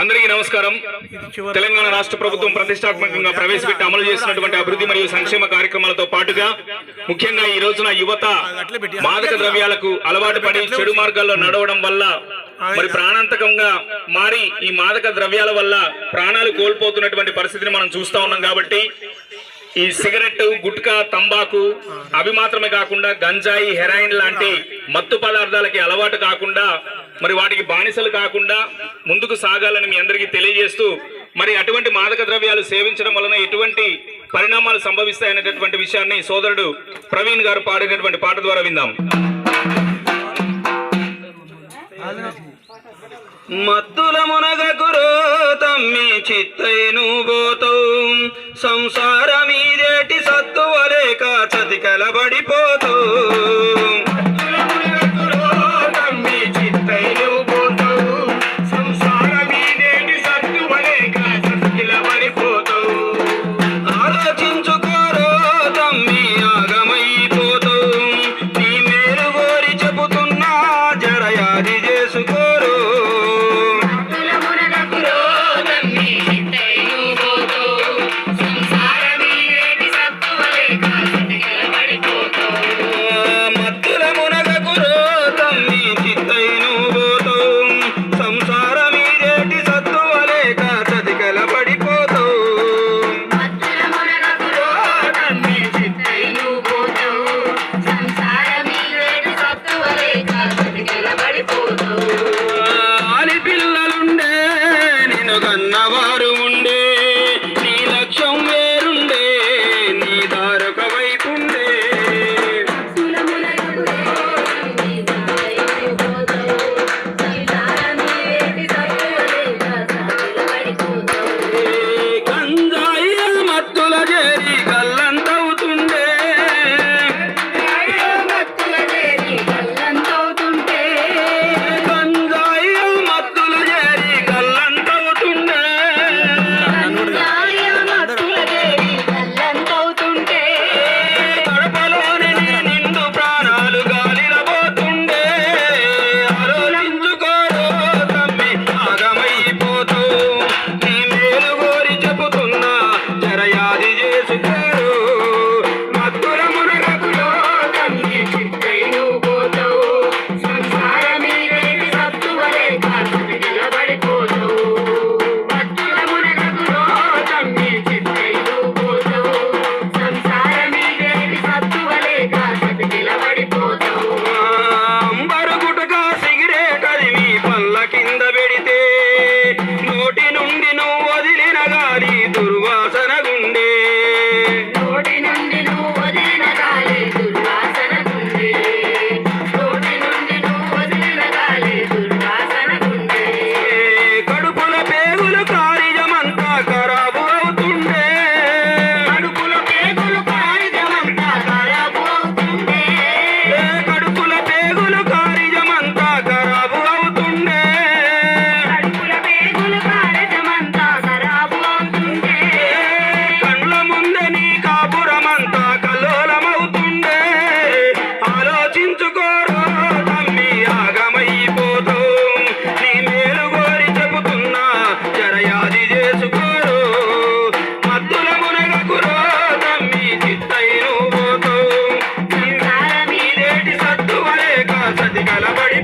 అందరికీ నమస్కారం. తెలంగాణ రాష్ట్ర ప్రభుత్వం ప్రతిష్టాత్మకంగా ప్రవేశపెట్టి అమలు చేసినటువంటి అభివృద్ధి మరియు సంక్షేమ కార్యక్రమాలతో పాటుగా ముఖ్యంగా ఈ రోజున యువత మాదక ద్రవ్యాలకు అలవాటు పడి చెడు మార్గాల్లో నడవడం వల్ల మరి ప్రాణాంతకంగా మారి ఈ మాదక ద్రవ్యాల వల్ల ప్రాణాలు కోల్పోతున్నటువంటి పరిస్థితిని మనం చూస్తా ఉన్నాం కాబట్టి ఈ సిగరెట్ గుట్కా తంబాకు అవి మాత్రమే కాకుండా గంజాయి హెరాయిన్ లాంటి మత్తు పదార్థాలకి అలవాటు కాకుండా మరి వాటికి బానిసలు కాకుండా ముందుకు సాగాలని మీ అందరికీ తెలియజేస్తూ మరి అటువంటి మాదక ద్రవ్యాలు సేవించడం వలన ఎటువంటి పరిణామాలు సంభవిస్తాయనేటటువంటి విషయాన్ని సోదరుడు ప్రవీణ్ గారు పాడినటువంటి పాట ద్వారా విందాం. మత్తుల మునగకురో తమ్మి చిత్తైను పోతావు సంసార మీదేటి సత్తువలేక చతికలబడిపో பலபடி